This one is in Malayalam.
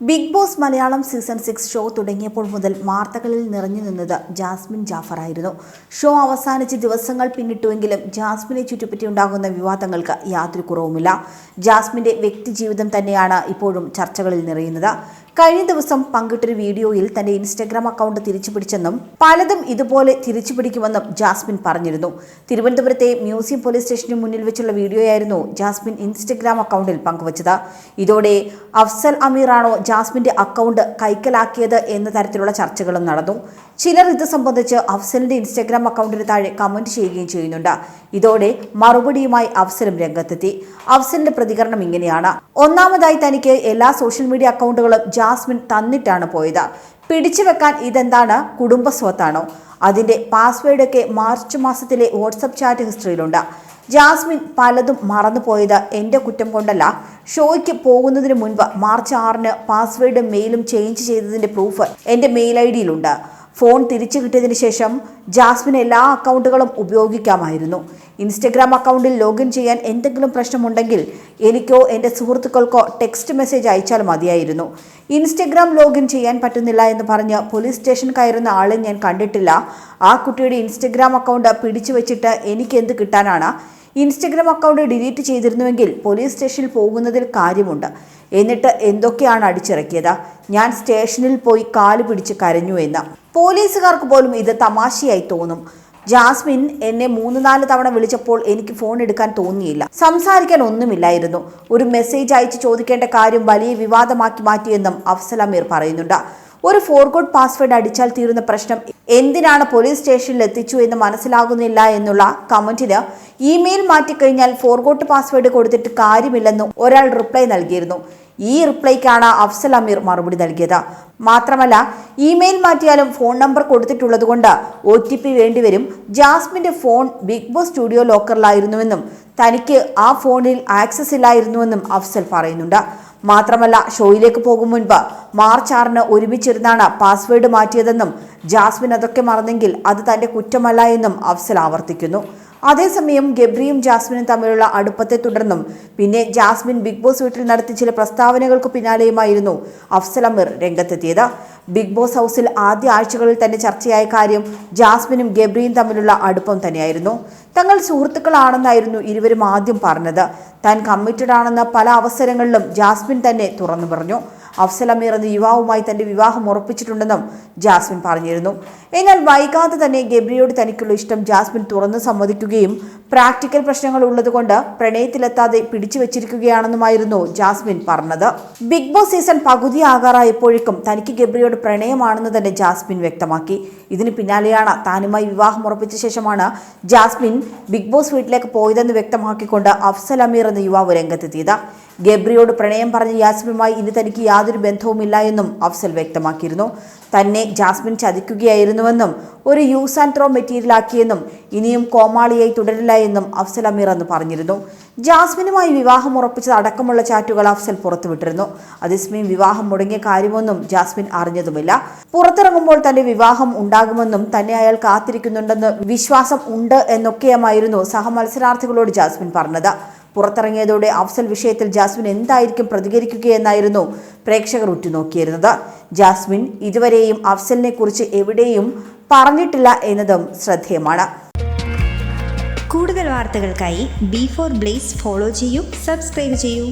Bigg Boss Malayalam season six show തുടങ്ങിയപ്പോൾ മുതൽ വാർത്തകളിൽ നിറഞ്ഞു നിന്നത് ജാസ്മിൻ ജാഫർ ആയിരുന്നു. ഷോ അവസാനിച്ച് ദിവസങ്ങൾ പിന്നിട്ടുവെങ്കിലും ജാസ്മിനെ ചുറ്റിപ്പറ്റി ഉണ്ടാകുന്ന വിവാദങ്ങൾക്ക് യാതൊരു കുറവുമില്ല. ജാസ്മിന്റെ വ്യക്തിജീവിതം തന്നെയാണ് ഇപ്പോഴും ചർച്ചകളിൽ നിറയുന്നത്. കഴിഞ്ഞ ദിവസം പങ്കിട്ടൊരു വീഡിയോയിൽ തന്റെ ഇൻസ്റ്റഗ്രാം അക്കൗണ്ട് തിരിച്ചുപിടിച്ചെന്നും പലതും ഇതുപോലെ തിരിച്ചുപിടിക്കുമെന്നും ജാസ്മിൻ പറഞ്ഞിരുന്നു. തിരുവനന്തപുരത്തെ മ്യൂസിയം പോലീസ് സ്റ്റേഷന് മുന്നിൽ വെച്ചുള്ള വീഡിയോയായിരുന്നു ജാസ്മിൻ ഇൻസ്റ്റഗ്രാം അക്കൗണ്ടിൽ പങ്കുവച്ചത്. ഇതോടെ അഫ്സൽ അമീറാണോ ജാസ്മിന്റെ അക്കൗണ്ട് കൈക്കലാക്കിയത് എന്ന തരത്തിലുള്ള ചർച്ചകളും നടന്നു. ചിലർ ഇത് സംബന്ധിച്ച് അഫ്സലിന്റെ ഇൻസ്റ്റഗ്രാം അക്കൗണ്ടിന് താഴെ കമന്റ് ചെയ്യുകയും ചെയ്യുന്നുണ്ട്. ഇതോടെ മറുപടിയുമായി അഫ്സലും രംഗത്തെത്തി. അഫ്സലിന്റെ പ്രതികരണം ഇങ്ങനെയാണ്. ഒന്നാമതായി തനിക്ക് എല്ലാ സോഷ്യൽ മീഡിയ അക്കൗണ്ടുകളും ജാസ്മിൻ തന്നിട്ടാണ് പോയത്. പിടിച്ചു വെക്കാൻ ഇതെന്താണ്? കുടുംബ സ്വത്താണോ? അതിന്റെ പാസ്വേഡൊക്കെ മാർച്ച് മാസത്തിലെ വാട്സപ്പ് ചാറ്റ് ഹിസ്റ്ററിയിലുണ്ട് ജാസ്മിൻ പലതും മറന്നുപോയത് എന്റെ കുറ്റം കൊണ്ടല്ല. ഷോയ്ക്ക് പോകുന്നതിന് മുൻപ് മാർച്ച് ആറിന് പാസ്വേഡും മെയിലും ചേഞ്ച് ചെയ്തതിന്റെ പ്രൂഫ് എന്റെ മെയിൽ ഐ ഡിയിലുണ്ട്. ഫോൺ തിരിച്ചു കിട്ടിയതിന് ശേഷം ജാസ്മിൻ എല്ലാ അക്കൗണ്ടുകളും ഉപയോഗിക്കാമായിരുന്നു. ഇൻസ്റ്റഗ്രാം അക്കൗണ്ടിൽ ലോഗിൻ ചെയ്യാൻ എന്തെങ്കിലും പ്രശ്നമുണ്ടെങ്കിൽ എനിക്കോ എന്റെ സുഹൃത്തുക്കൾക്കോ ടെക്സ്റ്റ് മെസ്സേജ് അയച്ചാൽ മതിയായിരുന്നു. ഇൻസ്റ്റഗ്രാം ലോഗിൻ ചെയ്യാൻ പറ്റുന്നില്ല എന്ന് പറഞ്ഞ് പോലീസ് സ്റ്റേഷൻ കയറുന്ന ആളെ ഞാൻ കണ്ടിട്ടില്ല. ആ കുട്ടിയുടെ ഇൻസ്റ്റഗ്രാം അക്കൗണ്ട് പിടിച്ചു വെച്ചിട്ട് എനിക്ക് എന്ത് കിട്ടാനാണ്? ഇൻസ്റ്റഗ്രാം അക്കൗണ്ട് ഡിലീറ്റ് ചെയ്തിരുന്നുവെങ്കിൽ പോലീസ് സ്റ്റേഷനിൽ പോകുന്നതിൽ കാര്യമുണ്ട്. എന്നിട്ട് എന്തൊക്കെയാണ് അടിച്ചിറക്കിയത്? ഞാൻ സ്റ്റേഷനിൽ പോയി കാൽ പിടിച്ച് കരഞ്ഞു എന്ന്. പോലീസുകാർക്ക് പോലും ഇത് തമാശയായി തോന്നും. ജാസ്മിൻ എന്നെ മൂന്ന് നാല് തവണ വിളിച്ചപ്പോൾ എനിക്ക് ഫോൺ എടുക്കാൻ തോന്നിയില്ല. സംസാരിക്കാൻ ഒന്നുമില്ലായിരുന്നു. ഒരു മെസ്സേജ് അയച്ച് ചോദിക്കേണ്ട കാര്യം വലിയ വിവാദമാക്കി മാറ്റിയെന്നും അഫ്സൽ അമീർ പറയുന്നുണ്ട്. ഒരു ഫോർഗോഡ് പാസ്വേഡ് അടിച്ചാൽ തീരുന്ന പ്രശ്നം എന്തിനാണ് പോലീസ് സ്റ്റേഷനിൽ എത്തിച്ചു എന്ന് മനസ്സിലാകുന്നില്ല എന്നുള്ള കമന്റിന് ഇമെയിൽ മാറ്റിക്കഴിഞ്ഞാൽ ഫോർഗോട്ട് പാസ്വേഡ് കൊടുത്തിട്ട് കാര്യമില്ലെന്നും ഒരാൾ റിപ്ലൈ നൽകിയിരുന്നു. ഈ റിപ്ലൈക്കാണ് അഫ്സൽ അമീർ മറുപടി നൽകിയത്. മാത്രമല്ല ഇമെയിൽ മാറ്റിയാലും ഫോൺ നമ്പർ കൊടുത്തിട്ടുള്ളതുകൊണ്ട് ഒ ടി പി വേണ്ടിവരും. ജാസ്മിന്റെ ഫോൺ ബിഗ് ബോസ് സ്റ്റുഡിയോ ലോക്കറിലായിരുന്നുവെന്നും തനിക്ക് ആ ഫോണിൽ ആക്സസ് ഇല്ലായിരുന്നുവെന്നും അഫ്സൽ പറയുന്നുണ്ട്. മാത്രമല്ല ഷോയിലേക്ക് പോകും മുൻപ് മാർച്ച് ആറിന് ഒരുമിച്ചിരുന്നാണ് പാസ്വേഡ് മാറ്റിയതെന്നും ജാസ്മിൻ അതൊക്കെ മറന്നെങ്കിൽ അത് തന്റെ കുറ്റമല്ല എന്നും അഫ്സൽ ആവർത്തിക്കുന്നു. അതേസമയം ഗബ്രിയും ജാസ്മിനും തമ്മിലുള്ള അടുപ്പത്തെ തുടർന്നും പിന്നെ ജാസ്മിൻ ബിഗ് ബോസ് വീട്ടിൽ നടത്തി ചില പ്രസ്താവനകൾക്ക് പിന്നാലെയുമായിരുന്നു അഫ്സൽ അമീർ രംഗത്തെത്തിയത്. ബിഗ് ബോസ് ഹൗസിൽ ആദ്യ ആഴ്ചകളിൽ തന്നെ ചർച്ചയായ കാര്യം ജാസ്മിനും ഗബ്രിയും തമ്മിലുള്ള അടുപ്പം തന്നെയായിരുന്നു. തങ്ങൾ സുഹൃത്തുക്കളാണെന്നായിരുന്നു ഇരുവരും ആദ്യം പറഞ്ഞത്. താൻ കമ്മിറ്റഡ് ആണെന്ന പല അവസരങ്ങളിലും ജാസ്മിൻ തന്നെ തുറന്നു പറഞ്ഞു. അഫ്സൽ എന്ന യുവാവുമായി തന്റെ വിവാഹം ഉറപ്പിച്ചിട്ടുണ്ടെന്നും ജാസ്മിൻ പറഞ്ഞിരുന്നു. എന്നാൽ വൈകാതെ തന്നെ ഗബ്രിയോട് തനിക്കുള്ള ഇഷ്ടം ജാസ്മിൻ തുറന്നു സമ്മതിക്കുകയും പ്രാക്ടിക്കൽ പ്രശ്നങ്ങൾ ഉള്ളതുകൊണ്ട് പ്രണയത്തിലെത്താതെ പിടിച്ചു വെച്ചിരിക്കുകയാണെന്നുമായിരുന്നു ജാസ്മിൻ പറഞ്ഞത്. ബിഗ് ബോസ് സീസൺ പകുതി ആകാറായപ്പോഴേക്കും തനിക്ക് ഗബ്രിയോട് പ്രണയമാണെന്ന് തന്നെ ജാസ്മിൻ വ്യക്തമാക്കി. ഇതിന് പിന്നാലെയാണ് താനുമായി വിവാഹം ഉറപ്പിച്ച ശേഷമാണ് ജാസ്മിൻ ബിഗ് ബോസ് വീട്ടിലേക്ക് പോയതെന്ന് വ്യക്തമാക്കിക്കൊണ്ട് അഫ്സൽ അമീർ എന്ന യുവാവ് രംഗത്തെത്തിയത്. ഗബ്രിയോട് പ്രണയം പറഞ്ഞ യാസ്മിനുമായി ഇനി തനിക്ക് യാതൊരു ബന്ധവുമില്ല എന്നും അഫ്സൽ വ്യക്തമാക്കിയിരുന്നു. തന്നെ ജാസ്മിൻ ചതിക്കുകയായിരുന്നുവെന്നും ഒരു യൂസ് ആൻഡ് ത്രോ മെറ്റീരിയലാക്കിയെന്നും ഇനിയും കോമാളിയായി തുടരില്ല എന്നും അഫ്സൽ അമീർ എന്ന് പറഞ്ഞിരുന്നു. ജാസ്മിനുമായി വിവാഹം ഉറപ്പിച്ചത് അടക്കമുള്ള ചാറ്റുകൾ അഫ്സൽ പുറത്തുവിട്ടിരുന്നു. അതേസമയം വിവാഹം മുടങ്ങിയ കാര്യമൊന്നും ജാസ്മിൻ അറിഞ്ഞതുമില്ല. പുറത്തിറങ്ങുമ്പോൾ തന്റെ വിവാഹം ഉണ്ടാകുമെന്നും തന്നെ അയാൾ കാത്തിരിക്കുന്നുണ്ടെന്ന് വിശ്വാസം ഉണ്ട് എന്നൊക്കെയുമായിരുന്നു സഹമത്സരാർത്ഥികളോട് ജാസ്മിൻ പറഞ്ഞത്. പുറത്തിറങ്ങിയതോടെ അഫ്സൽ വിഷയത്തിൽ ജാസ്മിൻ എന്തായിരിക്കും പ്രതികരിക്കുകയെന്നായിരുന്നു പ്രേക്ഷകർ ഉറ്റുനോക്കിയിരുന്നത്. ജാസ്മിൻ ഇതുവരെയും അഫ്സലിനെ കുറിച്ച് എവിടെയും പറഞ്ഞിട്ടില്ല എന്നതും ശ്രദ്ധേയമാണ്. കൂടുതൽ വാർത്തകൾക്കായി ബി ഫോർ ബ്ലേസ് ഫോളോ ചെയ്യൂ സബ്സ്ക്രൈബ് ചെയ്യൂ.